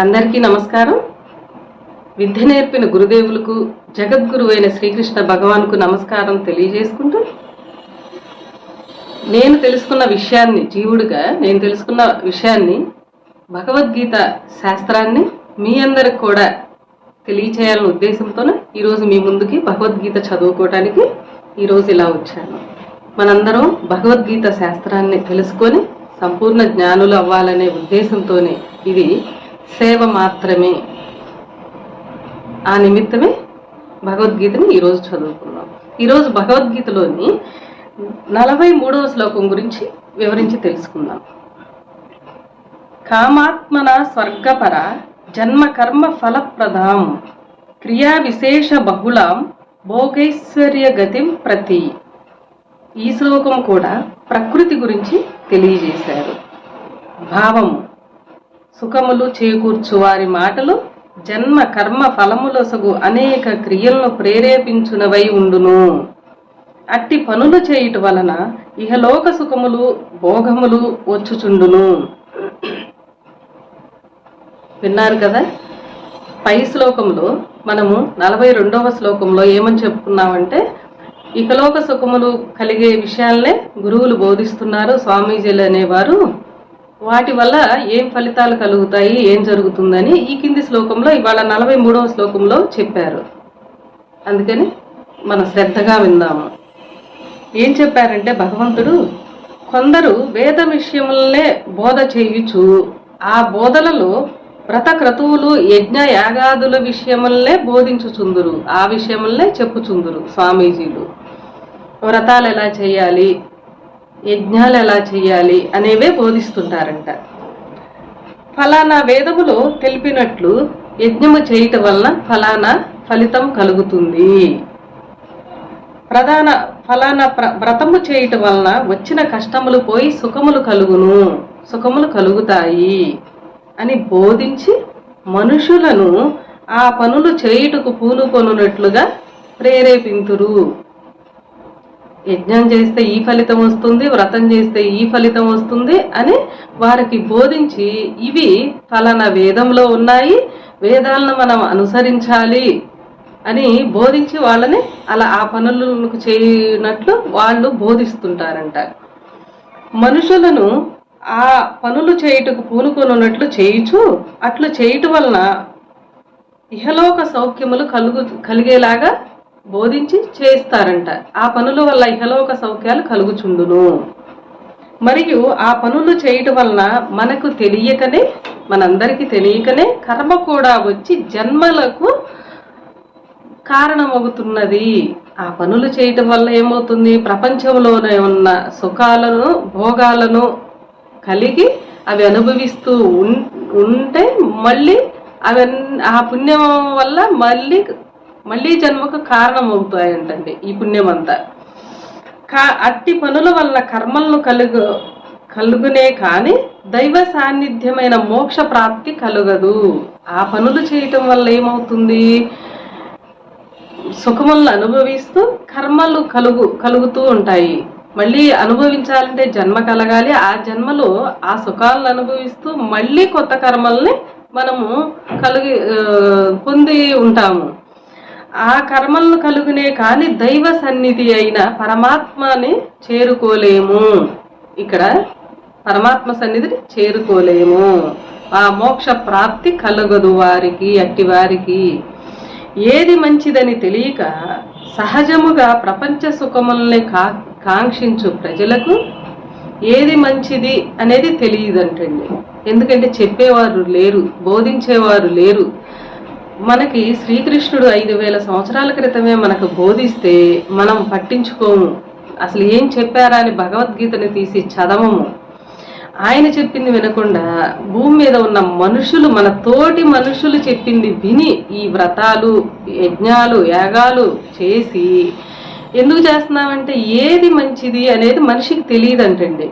అందరికీ నమస్కారం. విద్య నేర్పిన గురుదేవులకు జగద్గురువైన శ్రీకృష్ణ భగవాన్కు నమస్కారం తెలియజేసుకుంటూ నేను తెలుసుకున్న విషయాన్ని జీవుడిగా నేను తెలుసుకున్న విషయాన్ని భగవద్గీత శాస్త్రాన్ని మీ అందరికి కూడా తెలియచేయాలనే ఉద్దేశంతోనే ఈరోజు మీ ముందుకి భగవద్గీత చదువుకోవడానికి ఈరోజు ఇలా వచ్చాను. మనందరం భగవద్గీత శాస్త్రాన్ని తెలుసుకొని సంపూర్ణ జ్ఞానులు అవ్వాలనే ఉద్దేశంతోనే ఇది సేవ మాత్రమే. ఆ నిమిత్తమే భగవద్గీతని ఈరోజు చదువుకున్నాం. ఈరోజు భగవద్గీతలోని నలభై మూడవ శ్లోకం గురించి వివరించి తెలుసుకుందాం. కామాత్మన స్వర్గపర జన్మ కర్మ ఫలప్రదాం. క్రియా విశేష బహుళాం భోగైశ్వర్య గతిం ప్రతి. ఈ శ్లోకం కూడా ప్రకృతి గురించి తెలియజేశారు. భావము. సుఖములు చేకూర్చు వారి మాటలు జన్మ కర్మ ఫలములసగు అనేక క్రియలను ప్రేరేపించునవై ఉండును. అట్టి పనులు చేయుట వలన ఇహలోక సుఖములు భోగములు వచ్చుచుండును. విన్నారు కదా? పై శ్లోకంలో మనము నలభై రెండవ శ్లోకంలో ఏమని చెప్పుకున్నామంటే ఇకలోక సుఖములు కలిగే విషయాలనే గురువులు బోధిస్తున్నారు స్వామీజీలు అనేవారు. వాటి వల్ల ఏం ఫలితాలు కలుగుతాయి ఏం జరుగుతుందని ఈ కింది శ్లోకంలో ఇవాళ నలభై మూడవ శ్లోకంలో చెప్పారు. అందుకని మనం శ్రద్ధగా విందాము. ఏం చెప్పారంటే భగవంతుడు కొందరు వేద విషయములనే బోధ చేయుచు ఆ బోధలలో వ్రత క్రతువులు యజ్ఞ యాగాదుల విషయములనే బోధించుచుందురు ఆ విషయములనే చెప్పుచుందురు స్వామీజీలు. వ్రతాలు ఎలా చేయాలి? యజ్ఞాలు ఎలా చేయాలి అనేవే బోధిస్తుంటారంట. ఫలానా వేదములో తెలిపినట్లు యజ్ఞము చేయటం వలన ఫలానా ఫలితం కలుగుతుంది. ప్రధాన ఫలానా ప్ర- వ్రతము చేయటం వలన వచ్చిన కష్టములు పోయి సుఖములు కలుగును సుఖములు కలుగుతాయి అని బోధించి మనుషులను ఆ పనులు చేయుటకు పూనుకొనున్నట్లుగా ప్రేరేపింతురు. యజ్ఞం చేస్తే ఈ ఫలితం వస్తుంది వ్రతం చేస్తే ఈ ఫలితం వస్తుంది అని వారికి బోధించి ఇవి ఫలానా వేదంలో ఉన్నాయి వేదాలను మనం అనుసరించాలి అని బోధించి వాళ్ళని అలా ఆ పనులకు చేయనట్లు వాళ్ళు బోధిస్తుంటారంట. మనుషులను ఆ పనులు చేయుటకు పూనుకొనున్నట్లు చేయుచు అట్లు చేయటం వలన ఇహలోక సౌఖ్యములు కలుగు కలిగేలాగా బోధించి చేస్తారంట ఆ పనుల వల్ల ఇహలోక సౌఖ్యాలు కలుగుచుండును. మరియు ఆ పనులు చేయటం వలన మనకు తెలియకనే మనందరికీ తెలియకనే కర్మ కూడా వచ్చి జన్మలకు కారణమవుతున్నది ఆ పనులు చేయటం వల్ల ఏమవుతుంది? ప్రపంచంలోనే ఉన్న సుఖాలను భోగాలను కలిగి అవి అనుభవిస్తూ ఉంటే మళ్ళీ అవన్నీ ఆ పుణ్యం వల్ల మళ్ళీ మళ్ళీ జన్మకు కారణం అవుతాయంటండి ఈ పుణ్యం అంతా కా అట్టి పనుల వల్ల కర్మలను కలుగు కలుగునే కానీ దైవ సాన్నిధ్యమైన మోక్ష ప్రాప్తి కలుగదు. ఆ పనులు చేయటం వల్ల ఏమవుతుంది? సుఖములను అనుభవిస్తూ కర్మలు కలుగు కలుగుతూ ఉంటాయి. మళ్ళీ అనుభవించాలంటే జన్మ కలగాలి. ఆ జన్మలో ఆ సుఖాలను అనుభవిస్తూ మళ్ళీ కొత్త కర్మల్ని మనము కలిగి పొంది ఉంటాము. ఆ కర్మలను కలుగునే కానీ దైవ సన్నిధి అయిన పరమాత్మని చేరుకోలేము. ఇక్కడ పరమాత్మ సన్నిధిని చేరుకోలేము. ఆ మోక్ష ప్రాప్తి కలగదు వారికి అట్టి వారికి. ఏది మంచిదని తెలియక సహజముగా ప్రపంచ సుఖముల్ని కా కాంక్షించు ప్రజలకు ఏది మంచిది అనేది తెలియదంటండి. ఎందుకంటే చెప్పేవారు లేరు బోధించేవారు లేరు. మనకి శ్రీకృష్ణుడు ఐదు వేల సంవత్సరాల క్రితమే మనకు బోధిస్తే మనం పట్టించుకోము. అసలు ఏం చెప్పారా అని భగవద్గీతని తీసి చదవము. ఆయన చెప్పింది వినకుండా భూమి మీద ఉన్న మనుషులు మన తోటి మనుషులు చెప్పింది విని ఈ వ్రతాలు యజ్ఞాలు యాగాలు చేసి ఎందుకు చేస్తున్నామంటే ఏది మంచిది అనేది మనిషికి తెలియదంటండి.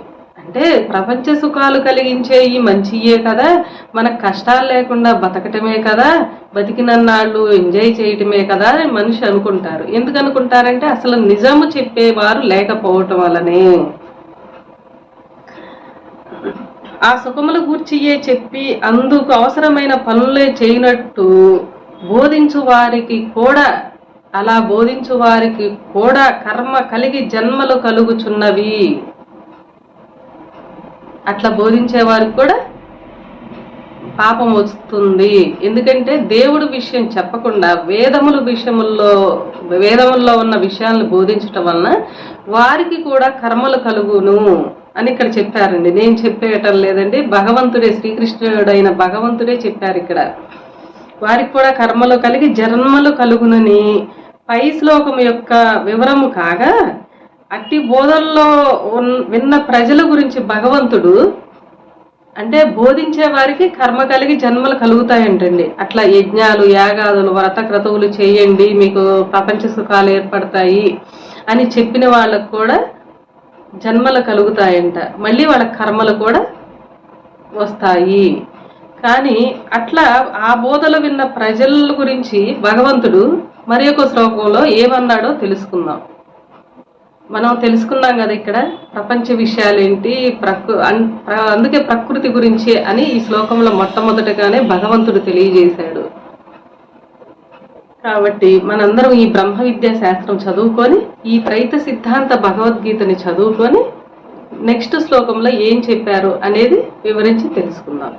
అంటే ప్రపంచ సుఖాలు కలిగించే ఈ మంచియే కదా. మనకు కష్టాలు లేకుండా బతకటమే కదా. బతికినన్నాళ్ళు ఎంజాయ్ చేయటమే కదా అని మనిషి అనుకుంటారు. ఎందుకు అనుకుంటారంటే అసలు నిజము చెప్పేవారు లేకపోవటం వల్లనే. ఆ సుఖముల గూర్చియే చెప్పి అందుకు అవసరమైన పనులే చేయనట్టు బోధించు వారికి కూడా అలా బోధించు వారికి కూడా కర్మ కలిగి జన్మలు కలుగుచున్నవి. అట్లా బోధించే వారికి కూడా పాపం వస్తుంది. ఎందుకంటే దేవుడు విషయం చెప్పకుండా వేదముల విషయముల్లో వేదముల్లో ఉన్న విషయాలను బోధించటం వలన వారికి కూడా కర్మలు కలుగును అని ఇక్కడ చెప్పారండి. నేను చెప్పేయటం లేదండి. భగవంతుడే శ్రీకృష్ణుడైన భగవంతుడే చెప్పారు ఇక్కడ. వారికి కూడా కర్మలు కలిగి జన్మలు కలుగునని పై శ్లోకం యొక్క వివరము కాగా అట్టి బోధల్లో ఉన్- విన్న ప్రజల గురించి భగవంతుడు అంటే బోధించే వారికి కర్మ కలిగి జన్మలు కలుగుతాయంటండి. అట్లా యజ్ఞాలు యాగాదులు వ్రత క్రతువులు చేయండి మీకు ప్రపంచ సుఖాలు ఏర్పడతాయి అని చెప్పిన వాళ్ళకు కూడా జన్మలు కలుగుతాయంట. మళ్ళీ వాళ్ళ కర్మలు కూడా వస్తాయి. కానీ అట్లా ఆ బోధలు విన్న ప్రజల గురించి భగవంతుడు మరి ఒక శ్లోకంలో ఏమన్నాడో తెలుసుకుందాం. మనం తెలుసుకున్నాం కదా ఇక్కడ ప్రపంచ విషయాలేంటి ప్రకృ అన్- అందుకే ప్రకృతి గురించి అని ఈ శ్లోకంలో మొట్టమొదటగానే భగవంతుడు తెలియజేశాడు. కాబట్టి మనందరం ఈ బ్రహ్మ విద్యా శాస్త్రం చదువుకొని ఈ త్రైత సిద్ధాంత భగవద్గీతని చదువుకొని నెక్స్ట్ శ్లోకంలో ఏం చెప్పారు అనేది వివరించి తెలుసుకుందాం.